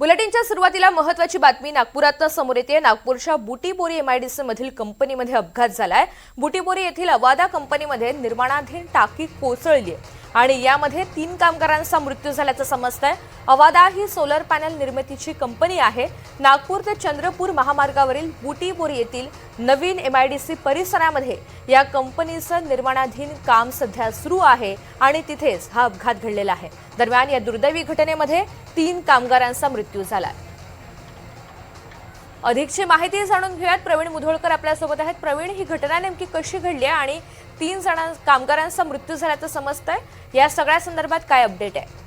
बुलेटिनच्या सुरुवातीला महत्वाची बातमी नागपुरात समोर येते. नागपूरच्या बुटीबोरी एमआयडीसी मधील कंपनीमध्ये अपघात झालाय. बुटीबोरी येथील अवादा कंपनीमध्ये निर्माणाधीन टाकी कोसळली आहे आणि यामध्ये तीन कामगारांचा मृत्यू झाल्याचं समजतंय. अवादा ही सोलर पॅनल निर्मितीची कंपनी आहे. नागपूर ते चंद्रपूर महामार्गावरील बुटीपूर येथील नवीन एम आय डी सी परिसरामध्ये या कंपनीचं निर्माणाधीन काम सध्या सुरू आहे आणि तिथेच हा अपघात घडलेला आहे. दरम्यान या दुर्दैवी घटनेमध्ये तीन कामगारांचा मृत्यू झाला आहे अधिकची माहिती जाणून घेऊयात. प्रवीण मुधोळकर आपल्यासोबत आहेत. प्रवीण ही घटना नेमकी कशी घडली आहे आणि तीन जणां कामगारांचा मृत्यू झाल्याचं समजतंय. या सगळ्या संदर्भात काय अपडेट आहे?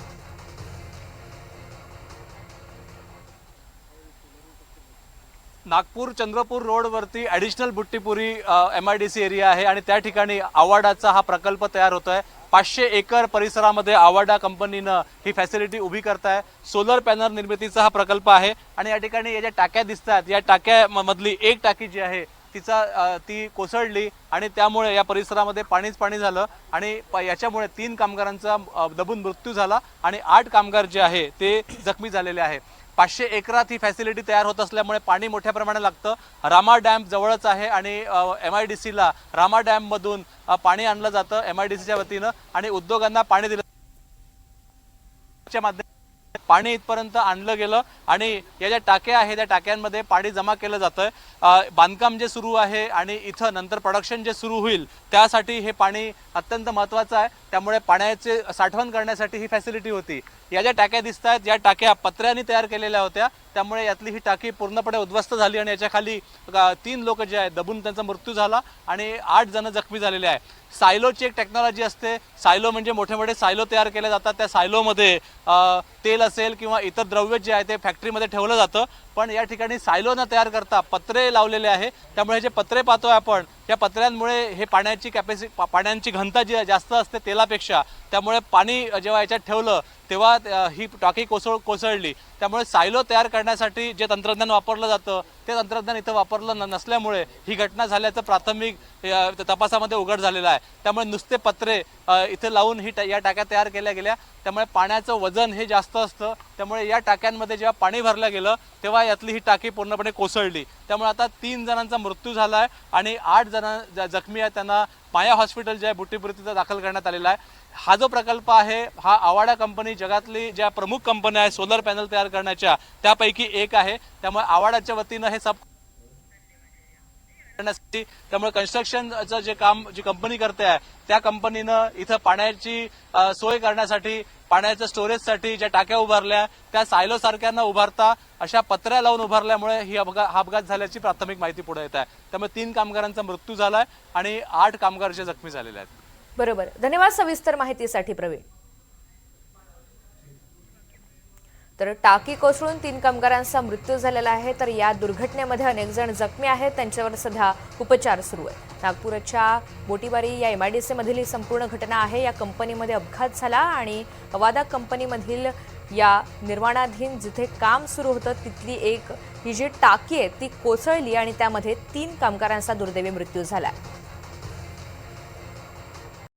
नागपूर चंद्रपूर रोडवरती additional Butibori M I D C area आहे आणि त्या ठिकाणी आवाडाचा हा प्रकल्प तयार होतो आहे पाचशे एकर परिसरामध्ये आवाडा कंपनीनं ही फॅसिलिटी उभी करताय. सोलर पॅनल निर्मितीचा हा प्रकल्प आहे. आणि या ठिकाणी या ज्या टाक्या दिसतात या टाक्या मधली एक टाकी जी आहे तिचा ती कोसळली आणि त्यामुळे या परिसरामध्ये पाणीच पाणी झालं आणि याच्यामुळे तीन कामगारांचा दबून मृत्यू झाला आणि आठ कामगार जे आहे ते जखमी झालेले आहे. पाचशे एकरात ही फॅसिलिटी तयार होत असल्यामुळे पाणी मोठ्या प्रमाणात लागतं. रामा डॅम जवळच आहे आणि एम आय डी सीला रामा डॅममधून पाणी आणलं जातं एम आय डी सीच्या वतीनं आणि उद्योगांना पाणी दिलं माध्यम पाणी इथपर्यंत आणलं गेलं आणि या ज्या टाक्या आहेत त्या टाक्यांमध्ये पाणी जमा केलं जातं बांधकाम जे सुरू आहे आणि इथं नंतर प्रोडक्शन जे सुरू होईल त्यासाठी हे पाणी अत्यंत महत्त्वाचं आहे. त्यामुळे पाण्याचे साठवण करण्यासाठी ही फॅसिलिटी होती. या ज्या टाक्या दिसत आहेत या टाक्या पत्र्याने तयार केलेल्या होत्या त्यामुळे यातली ही टाकी पूर्णपणे उद्ध्वस्त झाली आणि याच्याखाली तीन लोक जे आहेत दबून त्यांचा मृत्यू झाला आणि आठ जण जखमी झालेले आहे सायलोची एक टेक्नॉलॉजी असते. सायलो म्हणजे मोठे मोठे सायलो तयार केले जातात. त्या सायलोमध्ये तेल असेल किंवा इतर द्रव्य जे आहे ते फॅक्टरीमध्ये ठेवलं जातं. पण या ठिकाणी सायलोनं तयार करता पत्रे लावलेले आहे. त्यामुळे हे जे पत्रे पाहतोय आपण या पत्र्यांमुळे हे पाण्याची कॅपॅसिटी पाण्याची घनता जी जास्त असते तेलापेक्षा त्यामुळे पाणी जेव्हा याच्यात ठेवलं तेव्हा ही टाकी कोसळ कोसळली. त्यामुळे सायलो तयार करण्यासाठी जे तंत्रज्ञान वापरलं जातं ते तंत्रज्ञान इथं वापरलं न- नसल्यामुळे ही घटना झाल्याचं प्राथमिक तपासामध्ये उघड झालेलं आहे. त्यामुळे नुसते पत्रे इथे इथं लावून ही टा- या टाक्या तयार केल्या गेल्या. त्यामुळे पाण्याचं वजन हे जास्त असतं. त्यामुळे या टाक्यांमध्ये जेव्हा पाणी भरलं गेलं तेव्हा यातली ही टाकी पूर्णपणे कोसळली. त्यामुळे आता तीन जणांचा मृत्यू झाला आहे आणि आठ जण जखमी आहेत त्यांना माया हॉस्पिटल जे आहे बुट्टीपुरी तिथं दाखल करण्यात आलेला आहे. हा जो प्रकल्प आहे हा आवाडा कंपनी जगातली ज्या प्रमुख कंपन्या आहेत सोलर पॅनल तयार करण्याच्या त्यापैकी एक आहे. त्यामुळे आवाडाच्या वतीनं हे सब करण्यासाठी त्यामुळे कन्स्ट्रक्शनचं जे काम जी कंपनी करते आहे त्या कंपनीनं इथं पाण्याची सोय करण्यासाठी पाण्याच्या स्टोरेजसाठी ज्या टाक्या उभारल्या त्या सायलो सारख्या न उभारता अशा पत्र्या लावून उभारल्यामुळे ही अपघात हा अपघात झाल्याची प्राथमिक माहिती पुढे येत आहे. त्यामुळे तीन कामगारांचा मृत्यू झालाय आणि आठ कामगार जे जखमी झालेले आहेत. बरोबर. धन्यवाद सविस्तर माहितीसाठी प्रवीण. तर टाकी कोसळून तीन कामगारांचा मृत्यू झालेला आहे. तर या दुर्घटनेमध्ये अनेक जण जखमी आहेत. त्यांच्यावर सध्या उपचार सुरू आहे नागपूरच्या बोटीबारी या एमआयडीसी मधील ही संपूर्ण घटना आहे. या कंपनीमध्ये अपघात झाला आणि अवादा कंपनीमधील या निर्माणाधीन जिथे काम सुरू होतं तिथली एक ही जी टाकी आहे ती कोसळली आणि त्यामध्ये तीन कामगारांचा दुर्दैवी मृत्यू झाला